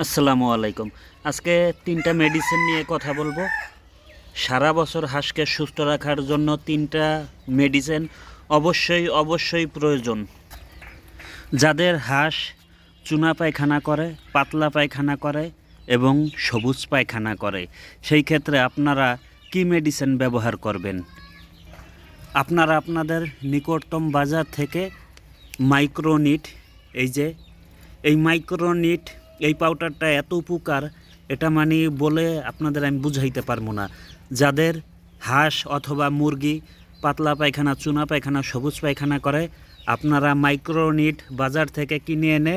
আসসালামু আলাইকুম। আজকে তিনটা মেডিসিন নিয়ে কথা বলব। সারা বছর হাঁসকে সুস্থ রাখার জন্য তিনটা মেডিসিন অবশ্যই অবশ্যই প্রয়োজন। যাদের হাঁস চুনা পায়খানা করে, পাতলা পায়খানা করে এবং সবুজ পায়খানা করে, সেই ক্ষেত্রে আপনারা কি মেডিসিন ব্যবহার করবেন? আপনারা আপনাদের নিকটতম বাজার থেকে মাইক্রোনিট এই যে, এই মাইক্রোনিট এই পাউডারটা এত উপকার, এটা মানে বলে আপনাদের আমি বুঝাইতে পারব না। যাদের হাঁস অথবা মুরগি পাতলা পায়খানা, চুনা পায়খানা, সবুজ পায়খানা করে, আপনারা মাইক্রোনিট বাজার থেকে কিনে এনে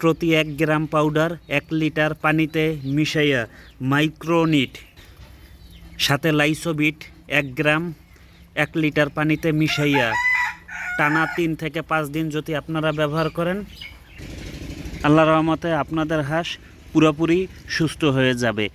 প্রতি এক গ্রাম পাউডার এক লিটার পানিতে মিশাইয়া মাইক্রোনিট সাথে লাইসোবিট এক গ্রাম, এক লিটার পানিতে মিশাইয়া টানা তিন থেকে পাঁচ দিন যদি আপনারা ব্যবহার করেন আল্লাহ রহমতে আপনাদের হাঁস পুরোপুরি সুস্থ হয়ে যাবে।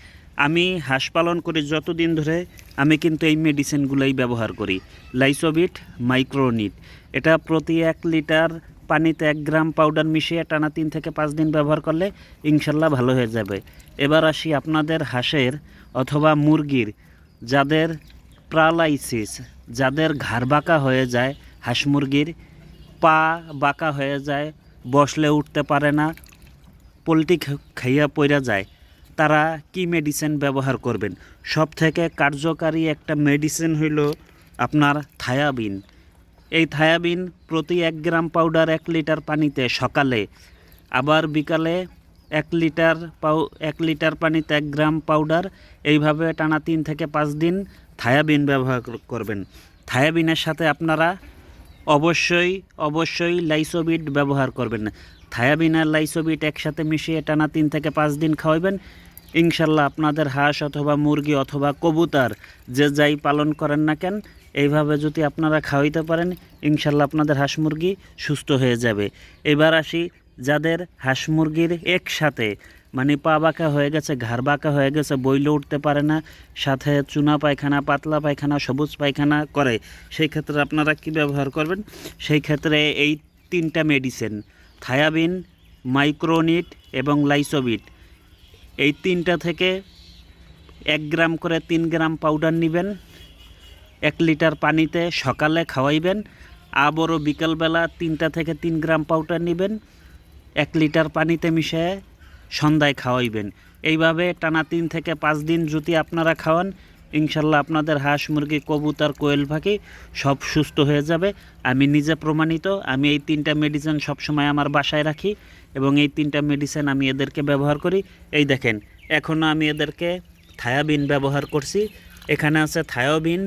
আমি হাঁস পালন করি যতদিন ধরে, আমি কিন্তু এই মেডিসিনগুলোই ব্যবহার করি। লাইসোবিট মাইক্রোনিট। এটা প্রতি এক লিটার পানিতে এক গ্রাম পাউডার মিশিয়ে টানা তিন থেকে পাঁচ দিন ব্যবহার করলে ইনশাল্লাহ ভালো হয়ে যাবে। এবার আসি আপনাদের হাঁসের অথবা মুরগির, যাদের প্রালাইসিস, যাদের ঘাড় বাঁকা হয়ে যায়, হাঁস মুরগির পা বাঁকা হয়ে যায় বসলে উঠতে পারে না, পোলট্রি খাইয়া পইরা যায়। তারা কি মেডিসিন ব্যবহার করবেন? সব থেকে কার্যকারী একটা মেডিসিন হইল আপনার থায়াবিন। এই থায়াবিন প্রতি এক গ্রাম পাউডার এক লিটার পানিতে সকালে, আবার বিকালে এক লিটার পাউ এক লিটার পানিতে এক গ্রাম পাউডার এইভাবে টানা তিন থেকে পাঁচ দিন থায়াবিন ব্যবহার করবেন। থায়াবিনের সাথে আপনারা অবশ্যই অবশ্যই লাইসোবিট ব্যবহার করবেন থায়াবিন আর লাইসোবিট একসাথে মিশিয়ে টানা তিন থেকে পাঁচ দিন খাওয়াবেন ইনশাল্লাহ আপনাদের হাঁস অথবা মুরগি অথবা কবুতার যে যাই পালন করেন না কেন, এইভাবে যদি আপনারা খাওয়াইতে পারেন, ইনশাল্লাহ আপনাদের হাঁস মুরগি সুস্থ হয়ে যাবে। এবার আসি যাদের হাঁস মুরগির একসাথে মানে পা বাঁকা হয়ে গেছে, ঘাড় বাঁকা হয়ে গেছে, বইলে উঠতে পারে না, সাথে চুনা পায়খানা, পাতলা পায়খানা, সবুজ পায়খানা করে। সেই ক্ষেত্রে আপনারা কি ব্যবহার করবেন? সেই ক্ষেত্রে এই তিনটা মেডিসিন থায়াবিন, মাইক্রোনিট এবং লাইসোবিট। এই তিনটা থেকে এক গ্রাম করে তিন গ্রাম পাউডার নেবেন, এক লিটার পানিতে সকালে খাওয়াইবেন, আবারও বিকালবেলা তিনটা থেকে তিন গ্রাম পাউডার নেবেন, এক লিটার পানিতে মিশিয়ে সন্ধ্যায় খাওয়াইবেন। এইভাবে টানা তিন থেকে পাঁচ দিন যদি আপনারা খাওয়ান, ইনশাল্লাহ আপনাদের হাঁস, মুরগি, কবুতর, কোয়েল পাখি সব সুস্থ হয়ে যাবে। আমি নিজে প্রমাণিত, আমি এই তিনটা মেডিসিন সবসময় আমার বাসায় রাখি এবং এই তিনটা মেডিসিন আমি এদেরকে ব্যবহার করি। এই দেখেন এখনও আমি এদেরকে থায়াবিন ব্যবহার করছি। এখানে আছে থায়োবিন,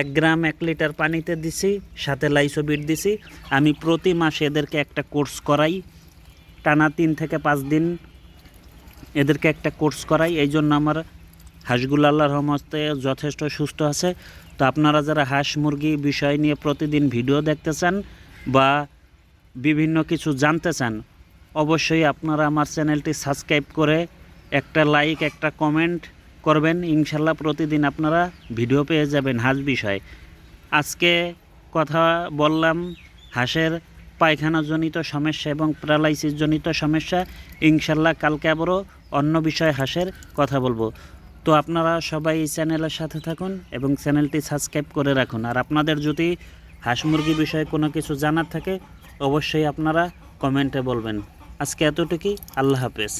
এক গ্রাম এক লিটার পানিতে দিছি, সাথে লাইসোবিট দিছি। আমি প্রতি মাসে এদেরকে একটা কোর্স করাই। টানা তিন থেকে পাঁচ দিন এদেরকে একটা কোর্স করাই। এই জন্য আমার হাঁসগুলো আল্লাহর রহমতে যথেষ্ট সুস্থ আছে। তো আপনারা যারা হাঁস মুরগি বিষয় নিয়ে প্রতিদিন ভিডিও দেখতে চান বা বিভিন্ন কিছু জানতে চান, অবশ্যই আপনারা আমার চ্যানেলটি সাবস্ক্রাইব করে একটা লাইক, একটা কমেন্ট করবেন। ইনশাল্লাহ প্রতিদিন আপনারা ভিডিও পেয়ে যাবেন হাঁস বিষয়। আজকে কথা বললাম হাঁসের পায়খানাজনিত সমস্যা এবং প্যারালাইসিস জনিত সমস্যা ইনশাল্লাহ কালকে আবারও অন্য বিষয় হাসের কথা বলব। তো আপনারা সবাই এই চ্যানেলের সাথে থাকুন এবং চ্যানেলটি সাবস্ক্রাইব করে রাখুন। আর আপনাদের যদি হাঁস মুরগি বিষয়ে কোনো কিছু জানার থাকে, অবশ্যই আপনারা কমেন্টে বলবেন। আজকে এতটুকুই, আল্লাহ হাফেজ।